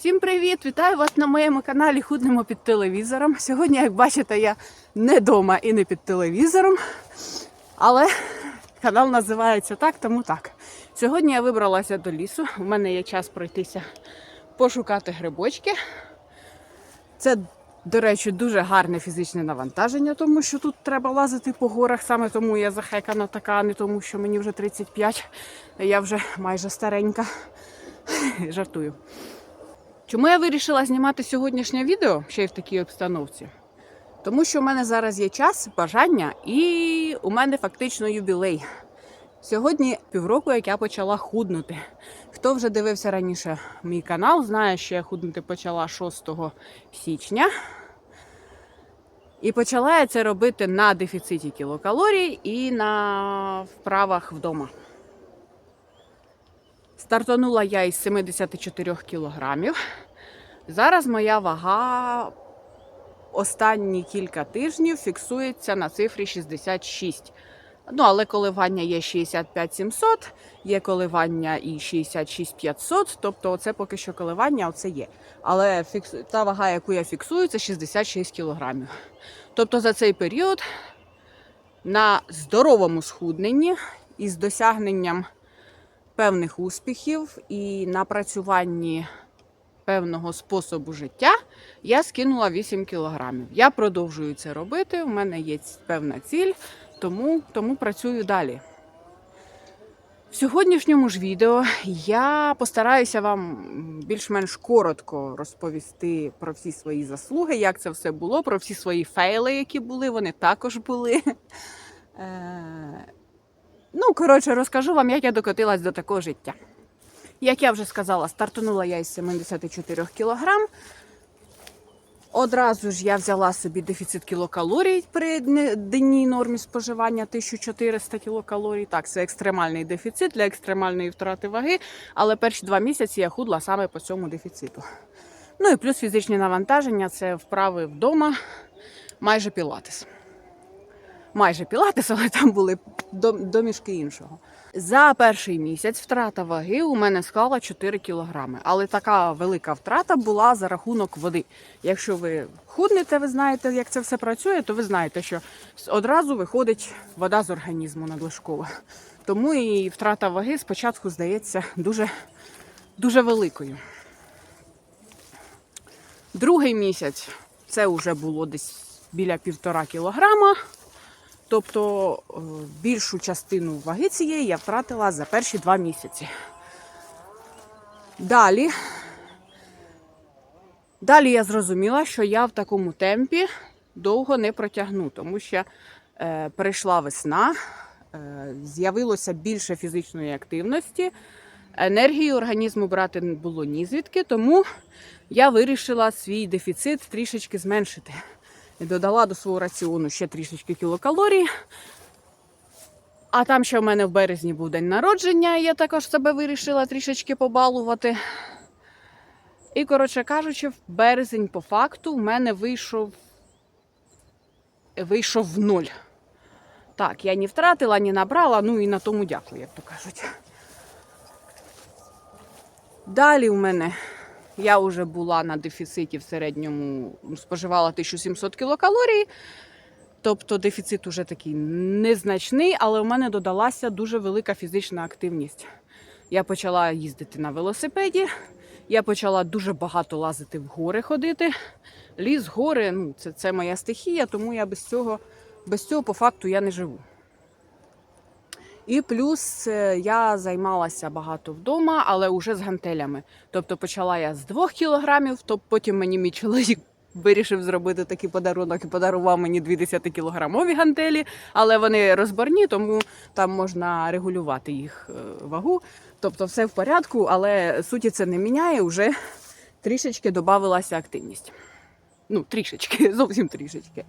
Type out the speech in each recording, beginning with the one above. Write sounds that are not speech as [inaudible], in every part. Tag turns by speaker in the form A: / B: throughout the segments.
A: Всім привіт! Вітаю вас на моєму каналі Худнемо під телевізором. Сьогодні, як бачите, я не вдома і не під телевізором, але канал називається так, тому так. Сьогодні я вибралася до лісу. У мене є час пройтися пошукати грибочки. Це, до речі, дуже гарне фізичне навантаження, тому що тут треба лазити по горах. Саме тому я захекана така, а не тому, що мені вже 35, я вже майже старенька. [laughs] Жартую. Чому я вирішила знімати сьогоднішнє відео ще й в такій обстановці? Тому що в мене зараз є час, бажання, і у мене фактично юбілей. Сьогодні півроку, як я почала худнути. Хто вже дивився раніше мій канал, знає, що я худнути почала 6 січня. І почала я це робити на дефіциті кілокалорій і на вправах вдома. Стартанула я із 74 кілограмів. Зараз моя вага останні кілька тижнів фіксується на цифрі 66. Ну, але коливання є 65 700, є коливання і 66 500, тобто це поки що коливання, оце є. Але фікс... та вага, яку я фіксую, це 66 кілограмів. Тобто за цей період на здоровому схудненні із досягненням певних успіхів і напрацюванні певного способу життя я скинула 8 кілограмів. Я продовжую це робити. У мене є певна ціль, тому, тому працюю далі. В сьогоднішньому ж відео я постараюся вам більш-менш коротко розповісти про всі свої заслуги, як це все було, про всі свої фейли, які були, вони також були. Ну, коротше, розкажу вам, як я докотилась до такого життя. Як я вже сказала, стартанула я із 74 кілограм. Одразу ж я взяла собі дефіцит кілокалорій при денній нормі споживання 1400 кілокалорій. Так, це екстремальний дефіцит для екстремальної втрати ваги, але перші два місяці я худла саме по цьому дефіциту. Ну і плюс фізичні навантаження це вправи вдома, майже пілатес майже пілатес, але там були домішки іншого. За перший місяць втрата ваги у мене склала 4 кілограми. Але така велика втрата була за рахунок води. Якщо ви худнете, ви знаєте, як це все працює, то ви знаєте, що одразу виходить вода з організму надлишкова. Тому і втрата ваги спочатку здається дуже, дуже великою. Другий місяць це вже було десь біля півтора кілограма. Тобто е, більшу частину ваги цієї я втратила за перші два місяці. Далі, далі я зрозуміла, що я в такому темпі довго не протягну, тому що е, прийшла весна, е, з'явилося більше фізичної активності, енергії організму брати не було ні звідки, тому я вирішила свій дефіцит трішечки зменшити. І додала до свого раціону ще трішечки кілокалорій. А там ще в мене в березні був день народження, і я також себе вирішила трішечки побалувати. І, коротше кажучи, в березень по факту в мене вийшов, вийшов в ноль. Так, я ні втратила, ні набрала, ну і на тому дякую, як то кажуть. Далі в мене я вже була на дефіциті в середньому споживала 1700 кілокалорій. Тобто дефіцит уже такий незначний, але у мене додалася дуже велика фізична активність. Я почала їздити на велосипеді, я почала дуже багато лазити в гори ходити. Ліс, гори ну, це, це моя стихія, тому я без цього, без цього по факту я не живу. І плюс е, я займалася багато вдома, але вже з гантелями. Тобто почала я з 2 кілограмів, то потім мені мій чоловік [laughs] вирішив зробити такий подарунок і подарував мені 2 10-кілограмові гантелі, але вони розборні, тому там можна регулювати їх е, вагу. Тобто все в порядку, але суті це не міняє, вже трішечки додавалася активність. Ну, трішечки, [laughs] зовсім трішечки.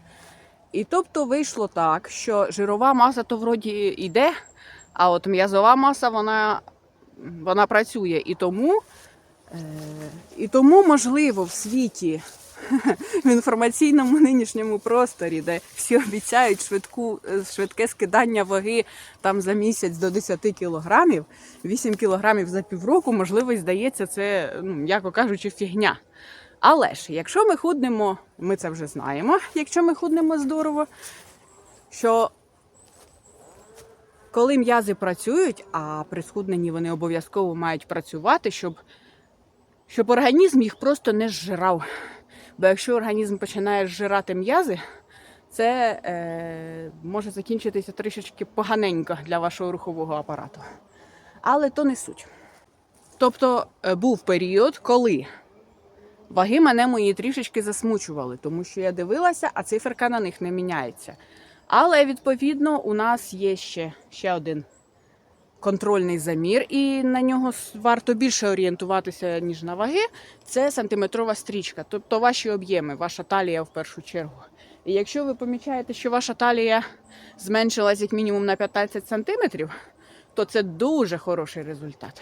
A: І тобто вийшло так, що жирова маса то вроді йде, а от м'язова маса вона, вона працює. І тому, е, і тому, можливо, в світі [laughs] в інформаційному нинішньому просторі, де всі обіцяють швидку, е, швидке скидання ваги там за місяць до 10 кілограмів, 8 кілограмів за півроку, можливо, здається, це, ну, м'яко кажучи, фігня. Але ж, якщо ми худнемо, ми це вже знаємо, якщо ми худнемо здорово, що коли м'язи працюють, а при схудненні вони обов'язково мають працювати, щоб, щоб організм їх просто не зжирав. Бо якщо організм починає зжирати м'язи, це е, може закінчитися трішечки поганенько для вашого рухового апарату. Але то не суть. Тобто е, був період, коли ваги мене мої трішечки засмучували, тому що я дивилася, а циферка на них не міняється. Але відповідно у нас є ще, ще один контрольний замір, і на нього варто більше орієнтуватися, ніж на ваги. Це сантиметрова стрічка, тобто ваші об'єми, ваша талія в першу чергу. І якщо ви помічаєте, що ваша талія зменшилась як мінімум на 15 сантиметрів, то це дуже хороший результат.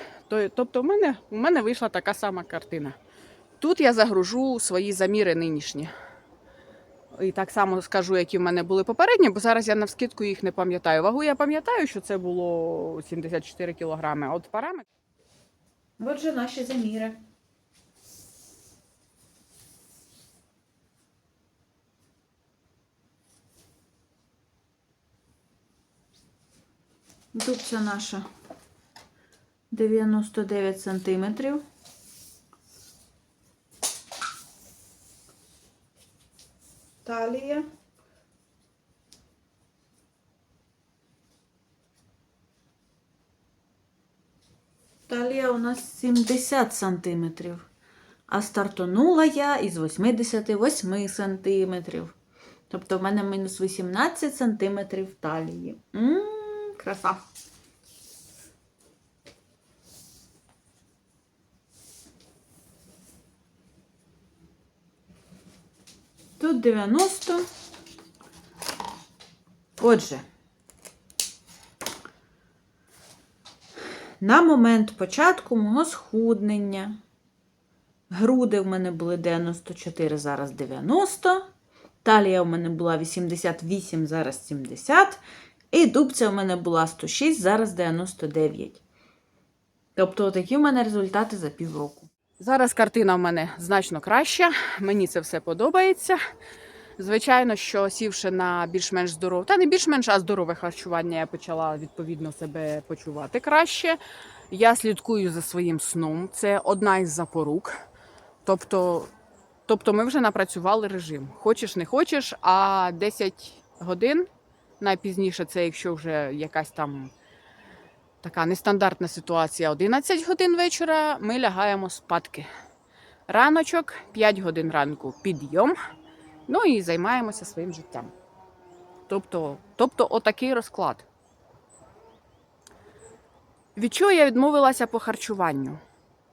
A: Тобто, у мене, у мене вийшла така сама картина. Тут я загружу свої заміри нинішні. І так само скажу, які в мене були попередні, бо зараз я навскидку їх не пам'ятаю. Вагу я пам'ятаю, що це було 74 кілограми. От параметр.
B: Отже, наші заміри. Дубця наша 99 сантиметрів. Талія. Талія у нас 70 сантиметрів. А стартонула я із 88 сантиметрів. Тобто в мене мінус 18 сантиметрів талії. М, краса. Тут 90. Отже, на момент початку мого схуднення груди в мене були 94, зараз 90. Талія в мене була 88, зараз 70. І дубця в мене була 106, зараз 99. Тобто, такі в мене результати за півроку.
A: Зараз картина в мене значно краща. Мені це все подобається. Звичайно, що сівши на більш-менш здорове, та не більш-менш, а здорове харчування, я почала відповідно себе почувати краще. Я слідкую за своїм сном. Це одна із запорук. Тобто, тобто ми вже напрацювали режим. Хочеш, не хочеш, а 10 годин найпізніше, це якщо вже якась там така нестандартна ситуація, 11 годин вечора ми лягаємо спадки. Раночок, 5 годин ранку підйом. Ну і займаємося своїм життям. Тобто, тобто отакий розклад. Від чого я відмовилася по харчуванню?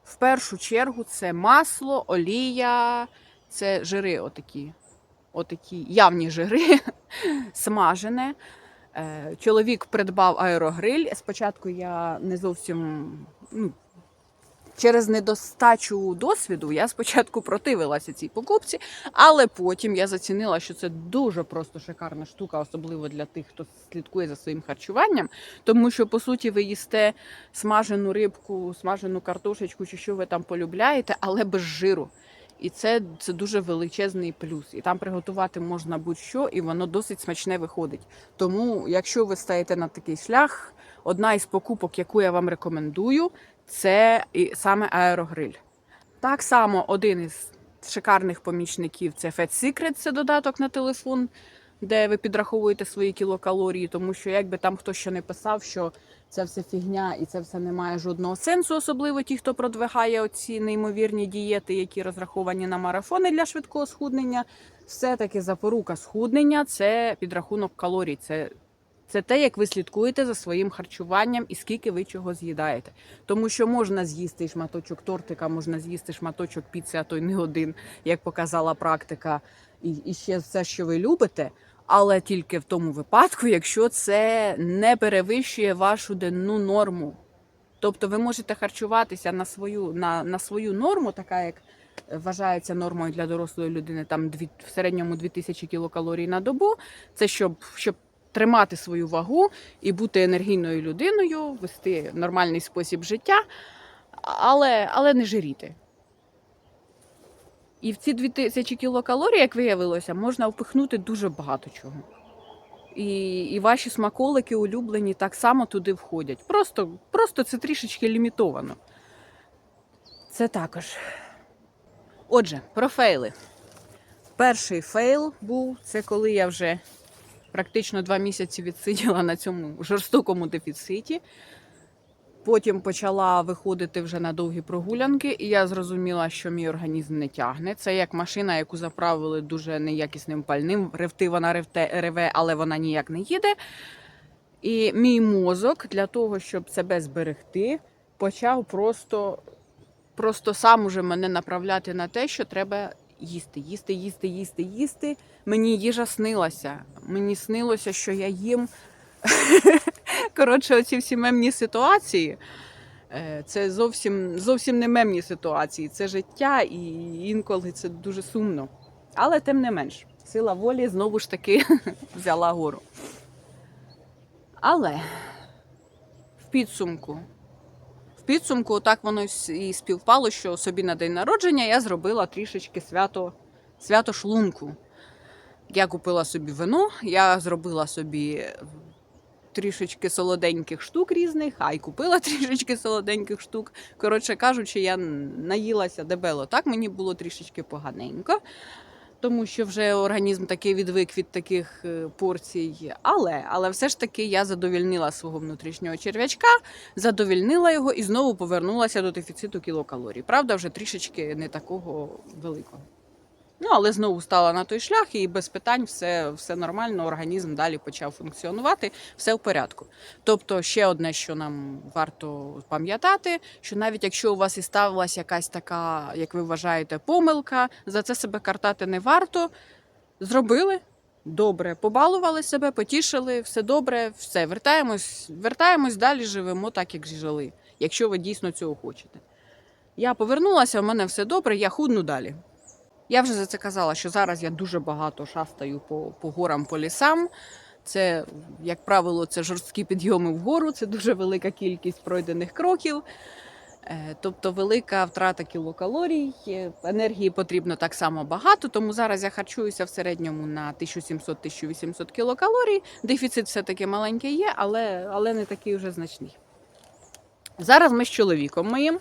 A: В першу чергу це масло, олія, це жири отакі, отакі явні жири, [laughs] смажене. Е, Чоловік придбав аерогриль. Спочатку я не зовсім ну, через недостачу досвіду я спочатку противилася цій покупці, але потім я зацінила, що це дуже просто шикарна штука, особливо для тих, хто слідкує за своїм харчуванням. Тому що, по суті, ви їсте смажену рибку, смажену картошечку чи що ви там полюбляєте, але без жиру. І це, це дуже величезний плюс. І там приготувати можна будь-що, і воно досить смачне виходить. Тому, якщо ви стаєте на такий шлях, одна із покупок, яку я вам рекомендую, це і саме аерогриль. Так само один із шикарних помічників це Fat Secret, це додаток на телефон, де ви підраховуєте свої кілокалорії, тому що якби там хтось ще не писав, що це все фігня і це все не має жодного сенсу, особливо ті, хто продвигає оці неймовірні дієти, які розраховані на марафони для швидкого схуднення. Все-таки запорука схуднення це підрахунок калорій. Це це те, як ви слідкуєте за своїм харчуванням і скільки ви чого з'їдаєте. Тому що можна з'їсти шматочок тортика, можна з'їсти шматочок піци, а то й не один, як показала практика, і, і ще все, що ви любите. Але тільки в тому випадку, якщо це не перевищує вашу денну норму. Тобто ви можете харчуватися на свою, на, на свою норму, така як вважається нормою для дорослої людини там дві, в середньому 2000 кілокалорій на добу. Це щоб, щоб тримати свою вагу і бути енергійною людиною, вести нормальний спосіб життя, але, але не жиріти. І в ці 2000 кілокалорій, як виявилося, можна впихнути дуже багато чого. І, і ваші смаколики улюблені так само туди входять. Просто, просто це трішечки лімітовано. Це також. Отже, про фейли. Перший фейл був це коли я вже практично два місяці відсиділа на цьому жорстокому дефіциті. Потім почала виходити вже на довгі прогулянки, і я зрозуміла, що мій організм не тягне. Це як машина, яку заправили дуже неякісним пальним. Ревти вона ревте, реве, але вона ніяк не їде. І мій мозок для того, щоб себе зберегти, почав просто, просто сам уже мене направляти на те, що треба їсти, їсти, їсти, їсти, їсти. Мені їжа снилася. Мені снилося, що я їм. [laughs] Коротше, оці всі мемні ситуації. е, Це зовсім, зовсім не мемні ситуації, це життя, і інколи це дуже сумно. Але тим не менш, сила волі знову ж таки [laughs] взяла гору. Але в підсумку, підсумку, так воно і співпало, що собі на день народження я зробила трішечки свято, свято шлунку. Я купила собі вино, я зробила собі трішечки солоденьких штук різних, а й купила [laughs] трішечки солоденьких штук. Коротше кажучи, я наїлася дебело. Так мені було трішечки поганенько, тому що вже організм такий відвик від таких е, порцій. Але, але все ж таки я задовільнила свого внутрішнього черв'ячка, задовільнила його і знову повернулася до дефіциту кілокалорій. Правда, вже трішечки не такого великого. Ну, але знову стала на той шлях, і без питань все, все нормально, організм далі почав функціонувати, все в порядку. Тобто, ще одне, що нам варто пам'ятати, що навіть якщо у вас і ставилася якась така, як ви вважаєте, помилка, за це себе картати не варто. Зробили добре, побалували себе, потішили, все добре, все, вертаємось, вертаємось далі, живемо так, як жили, якщо ви дійсно цього хочете. Я повернулася, у мене все добре, я худну далі. Я вже за це казала, що зараз я дуже багато шастаю по, по горам, по лісам. Це, як правило, це жорсткі підйоми вгору, це дуже велика кількість пройдених кроків. Е, Тобто велика втрата кілокалорій, е, енергії потрібно так само багато, тому зараз я харчуюся в середньому на 1700-1800 кілокалорій. Дефіцит все-таки маленький є, але, але не такий вже значний. Зараз ми з чоловіком моїм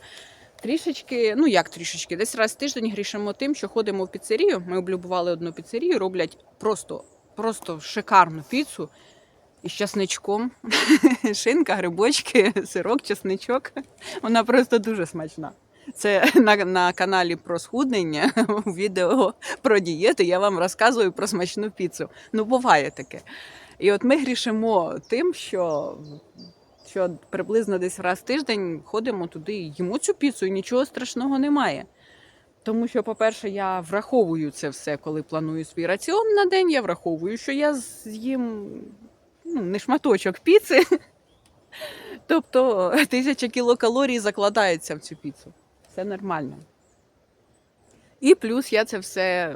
A: трішечки, ну як трішечки, десь раз в тиждень грішимо тим, що ходимо в піцерію. Ми облюбували одну піцерію, роблять просто, просто шикарну піцу із часничком. [laughs] Шинка, грибочки, сирок, часничок. Вона просто дуже смачна. Це на, на каналі про схуднення, у відео про дієти. Я вам розказую про смачну піцу. Ну, буває таке. І от ми грішимо тим, що що приблизно десь раз в тиждень ходимо туди і їмо цю піцу, і нічого страшного немає. Тому що, по-перше, я враховую це все, коли планую свій раціон на день. Я враховую, що я з'їм ну, не шматочок піци. [laughs] Тобто [laughs] тисяча кілокалорій закладається в цю піцу. Все нормально. І плюс я це все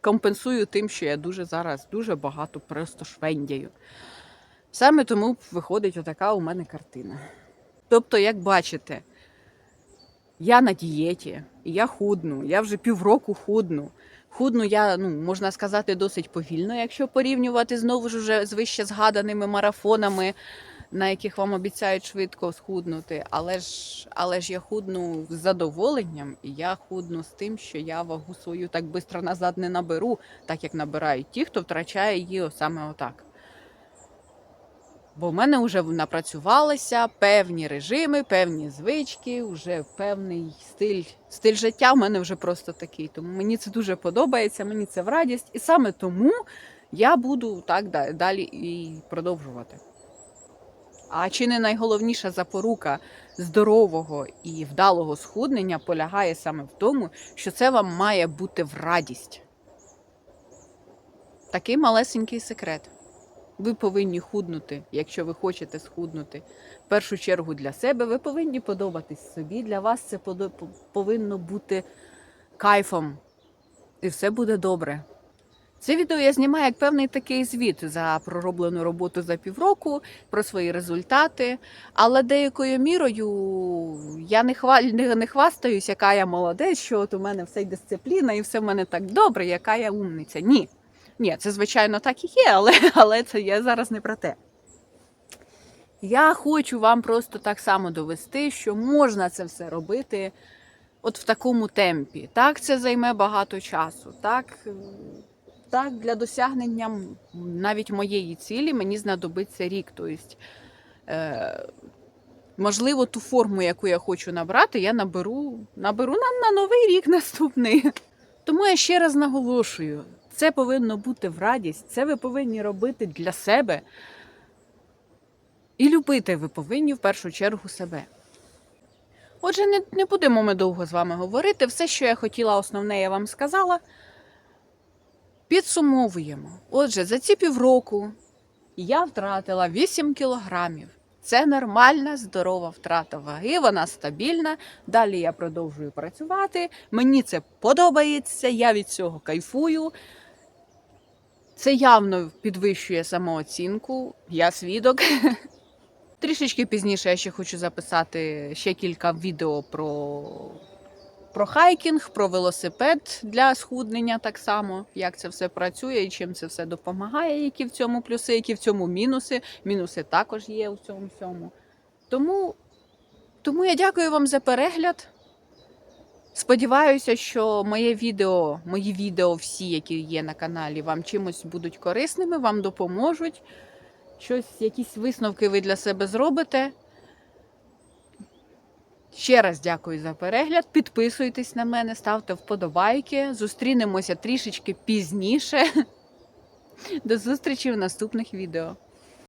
A: компенсую тим, що я дуже зараз дуже багато просто швендяю. Саме тому виходить отака у мене картина. Тобто, як бачите, я на дієті, я худну, я вже півроку худну. Худну я, ну, можна сказати, досить повільно, якщо порівнювати знову ж уже з вище згаданими марафонами, на яких вам обіцяють швидко схуднути. Але ж, але ж я худну з задоволенням, і я худну з тим, що я вагу свою так швидко назад не наберу, так як набирають ті, хто втрачає її саме отак. Бо в мене вже напрацювалися певні режими, певні звички, вже певний стиль, стиль життя в мене вже просто такий. Тому мені це дуже подобається, мені це в радість. І саме тому я буду так далі і продовжувати. А чи не найголовніша запорука здорового і вдалого схуднення полягає саме в тому, що це вам має бути в радість. Такий малесенький секрет. Ви повинні худнути, якщо ви хочете схуднути. В першу чергу для себе ви повинні подобатись собі. Для вас це повинно бути кайфом. І все буде добре. Це відео я знімаю як певний такий звіт за пророблену роботу за півроку, про свої результати. Але деякою мірою я не, хва... не, хвастаюсь, яка я молодець, що от у мене все дисципліна і все в мене так добре, яка я умниця. Ні. Ні, це звичайно так і є, але, [laughs] але це я зараз не про те. Я хочу вам просто так само довести, що можна це все робити от в такому темпі. Так, це займе багато часу. Так, так для досягнення навіть моєї цілі мені знадобиться рік. Тобто, е, можливо, ту форму, яку я хочу набрати, я наберу, наберу на, на новий рік [laughs] наступний. Тому я ще раз наголошую: це повинно бути в радість, це ви повинні робити для себе. І любити ви повинні в першу чергу себе. Отже, не, не будемо ми довго з вами говорити. Все, що я хотіла, основне, я вам сказала. Підсумовуємо. Отже, за ці півроку я втратила 8 кілограмів. Це нормальна, здорова втрата ваги, вона стабільна. Далі я продовжую працювати. Мені це подобається, я від цього кайфую. Це явно підвищує самооцінку. Я свідок. [laughs] Трішечки пізніше я ще хочу записати ще кілька відео про, про хайкінг, про велосипед для схуднення так само, як це все працює і чим це все допомагає, які в цьому плюси, які в цьому мінуси. Мінуси також є у цьому всьому. Тому, тому я дякую вам за перегляд. Сподіваюся, що моє відео, мої відео, всі, які є на каналі, вам чимось будуть корисними, вам допоможуть. Щось, якісь висновки ви для себе зробите. Ще раз дякую за перегляд. Підписуйтесь на мене, ставте вподобайки. Зустрінемося трішечки пізніше. До зустрічі в наступних відео.